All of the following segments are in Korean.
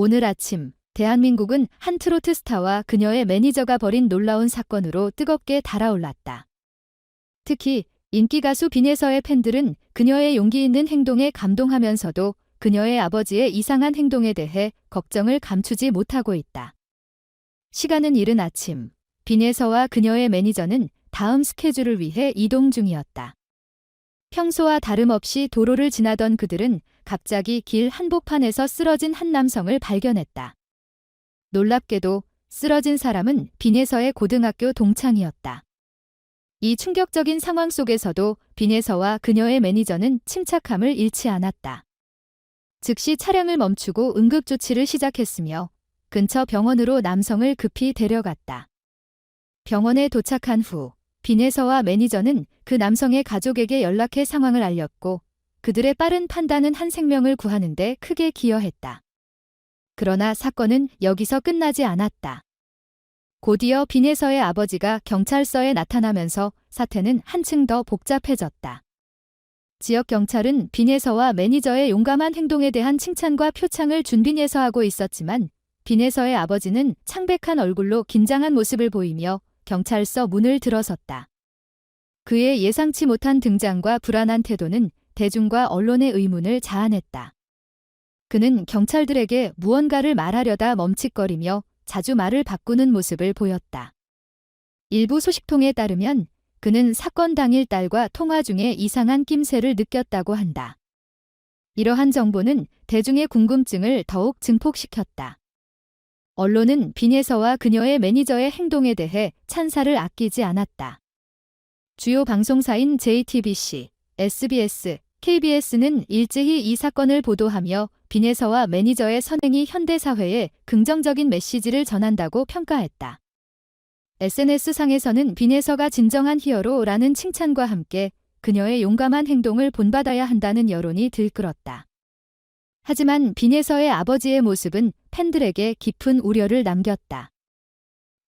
오늘 아침 대한민국은 한 트로트 스타와 그녀의 매니저가 벌인 놀라운 사건으로 뜨겁게 달아올랐다. 특히 인기 가수 빈에서의 팬들은 그녀의 용기 있는 행동에 감동하면서도 그녀의 아버지의 이상한 행동에 대해 걱정을 감추지 못하고 있다. 시간은 이른 아침, 빈에서와 그녀의 매니저는 다음 스케줄을 위해 이동 중이었다. 평소와 다름없이 도로를 지나던 그들은 갑자기 길 한복판에서 쓰러진 한 남성을 발견했다. 놀랍게도 쓰러진 사람은 빈에서의 고등학교 동창이었다. 이 충격적인 상황 속에서도 빈에서와 그녀의 매니저는 침착함을 잃지 않았다. 즉시 차량을 멈추고 응급조치를 시작했으며 근처 병원으로 남성을 급히 데려갔다. 병원에 도착한 후 빈에서와 매니저는 그 남성의 가족에게 연락해 상황을 알렸고 그들의 빠른 판단은 한 생명을 구하는데 크게 기여했다. 그러나 사건은 여기서 끝나지 않았다. 곧이어 빈에서의 아버지가 경찰서에 나타나면서 사태는 한층 더 복잡해졌다. 지역 경찰은 빈에서와 매니저의 용감한 행동에 대한 칭찬과 표창을 준비해서 하고 있었지만 빈에서의 아버지는 창백한 얼굴로 긴장한 모습을 보이며 경찰서 문을 들어섰다. 그의 예상치 못한 등장과 불안한 태도는 대중과 언론의 의문을 자아냈다. 그는 경찰들에게 무언가를 말하려다 멈칫거리며 자주 말을 바꾸는 모습을 보였다. 일부 소식통에 따르면 그는 사건 당일 딸과 통화 중에 이상한 낌새를 느꼈다고 한다. 이러한 정보는 대중의 궁금증을 더욱 증폭시켰다. 언론은 빈에서와 그녀의 매니저의 행동에 대해 찬사를 아끼지 않았다. 주요 방송사인 JTBC, SBS, KBS는 일제히 이 사건을 보도하며 빈에서와 매니저의 선행이 현대사회에 긍정적인 메시지를 전한다고 평가했다. SNS상에서는 빈에서가 진정한 히어로라는 칭찬과 함께 그녀의 용감한 행동을 본받아야 한다는 여론이 들끓었다. 하지만 빈에서의 아버지의 모습은 팬들에게 깊은 우려를 남겼다.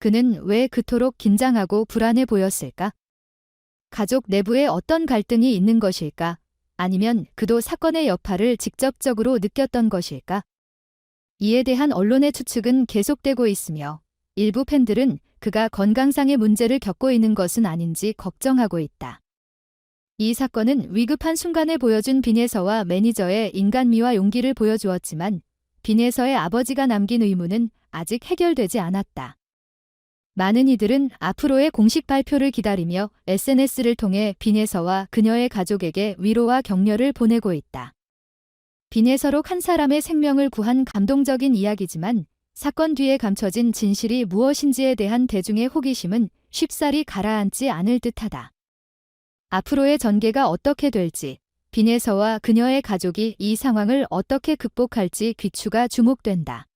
그는 왜 그토록 긴장하고 불안해 보였을까? 가족 내부에 어떤 갈등이 있는 것일까? 아니면 그도 사건의 여파를 직접적으로 느꼈던 것일까? 이에 대한 언론의 추측은 계속되고 있으며 일부 팬들은 그가 건강상의 문제를 겪고 있는 것은 아닌지 걱정하고 있다. 이 사건은 위급한 순간에 보여준 빈에서와 매니저의 인간미와 용기를 보여주었지만 빈에서의 아버지가 남긴 의문은 아직 해결되지 않았다. 많은 이들은 앞으로의 공식 발표를 기다리며 SNS를 통해 빈에서와 그녀의 가족에게 위로와 격려를 보내고 있다. 빈에서로 한 사람의 생명을 구한 감동적인 이야기지만 사건 뒤에 감춰진 진실이 무엇인지에 대한 대중의 호기심은 쉽사리 가라앉지 않을 듯하다. 앞으로의 전개가 어떻게 될지, 빈에서와 그녀의 가족이 이 상황을 어떻게 극복할지 귀추가 주목된다.